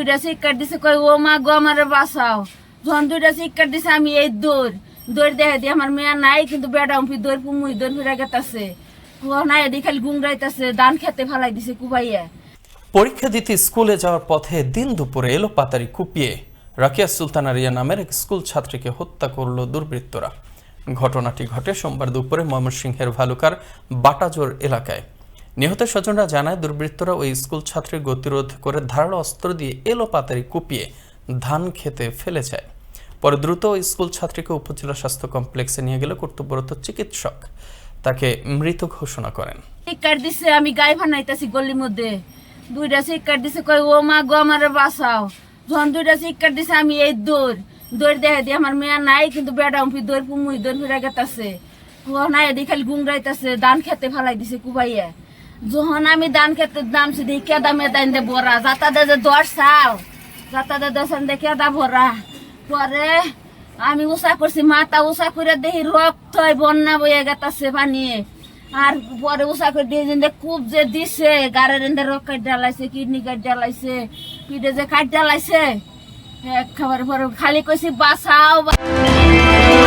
দুইটা শিক্ষার দিছে কই ও মা গো, আমারে বাঁচাও। যখন দুইটা শিক্ষার দিছে, আমি এই দৌড় দৌড় দেখে দিয়ে আমার মেয়া নাই, কিন্তু বেড়া উম্পি দৌড় পুমুই, দৌড় ফিরা গেতাছে। এদিকে খালি গুংরাইতাছে খেতে ফালাই দিছে কুবাইয়া। পরীক্ষা দিতে স্কুলে যাওয়ার পথে দিন দুপুরে এলো পাতারি কুপিয়ে। রাকিয়া সুলতানা রিয়া নামের এক স্কুল ছাত্রীকে হত্যা করল দুর্বৃত্তরা। ঘটনাটি ঘটে সোমবার দুপুরে ময়মনসিংহের ভালুকার বাটাজোর এলাকায়। নিহত স্বজনরা জানায়, দুর্বৃত্তরা ওই স্কুল ছাত্রীর গতিরোধ করে ধারালো অস্ত্র দিয়ে এলো পাতারি কুপিয়ে ধান খেতে ফেলে যায়। পরে দ্রুত ওই স্কুল ছাত্রীকে উপজেলা স্বাস্থ্য কমপ্লেক্সে নিয়ে গেলে কর্তব্যরত চিকিৎসক তাকে মৃত ঘোষণা করেন। শিক্ষার দিছে, আমি গায়ে ফানাইতাছি গলির মধ্যে। দুইটা শিক্ষার দিছে কই ও মা গো, আমারে বাঁচাও। যখন দুইটা শিক্ষার দিছে, আমি এই দৌড়। দৌড় দেখে দিয়ে আমার মেয়া নাই, কিন্তু বেড়া উম্পি দৌড় পুমুই দৌড় ফিরা গেতাছে। নাই খালি গুংরাইতাছে ধান খেতে ফালাই দিছে কুবাইয়া। যখন আমি ধান খেতে নামছি, দেখি কেদা মেদা দে বড়া। যাতা দে যে দশ চাল যাতা দে দশন দে কেদা ভরা পরে আমি উষা করছি, মাথা উষা করে দেখি রক্ত বন্যা বইয়া গেতাছে পানি। আর পরে উষা করে দিয়ে যেন খুব যে দিছে, গাড়ের এনে রক কাট ডালাইছে কিডনি কাট ডালাইছে পিঠে যে কাট ডালাইছে খাবার পরে খালি কইছি, বাঁচাও বা-